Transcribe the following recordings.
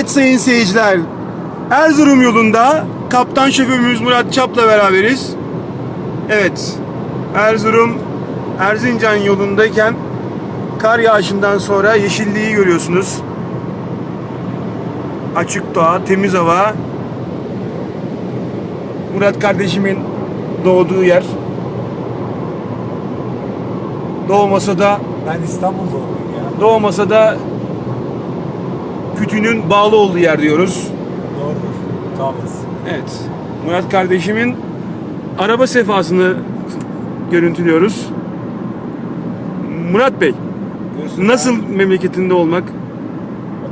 Evet sayın seyirciler. Erzurum yolunda kaptan şoförümüz Murat Çap'la beraberiz. Evet. Erzurum Erzincan yolundayken kar yağışından sonra yeşilliği görüyorsunuz. Açık doğa, temiz hava. Murat kardeşimin doğduğu yer. Doğmasa da Ben İstanbul'da oldum ya. doğmasa da kütüğünün bağlı olduğu yer diyoruz. Doğrudur. Kabız. Evet. Murat kardeşimin araba sefasını görüntülüyoruz. Murat Bey, Buyursun nasıl abi. memleketinde olmak?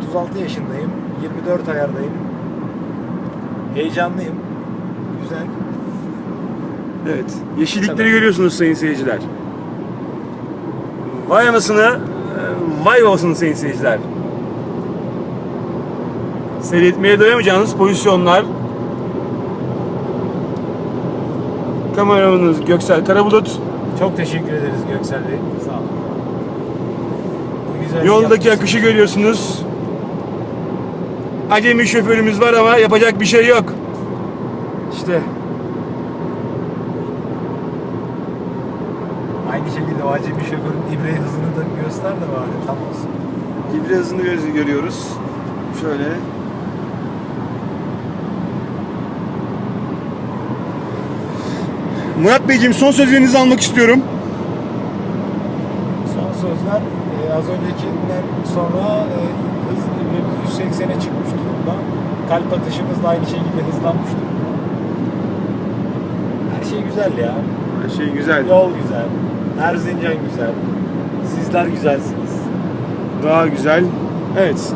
36 yaşındayım. 24 ayardayım. Heyecanlıyım. Güzel. Evet. Yeşillikleri Tabii. görüyorsunuz sayın seyirciler. Vay anasını, e, vay olsun sayın seyirciler. Seyretmeye doyamayacağınız pozisyonlar. Kameramanınız Göksel Karabulut. Çok teşekkür ederiz Göksel Bey. Sağ olun. Bu güzel Yoldaki akışı görüyorsunuz. Acemi şoförümüz var ama yapacak bir şey yok. İşte Aynı şekilde o acemi şoförün ibre hızını da göster de bari tam olsun. ibre hızını gö- görüyoruz. Şöyle. Murat Beyciğim son sözlerinizi almak istiyorum. Son sözler e, az öncekinden sonra e, hız ibremiz 180'e çıkmış durumda. Kalp atışımız da aynı şekilde hızlanmış durumda. Her şey güzel ya. Her şey güzel. Yol güzel. Erzincan güzel. Sizler güzelsiniz. Daha güzel. Evet.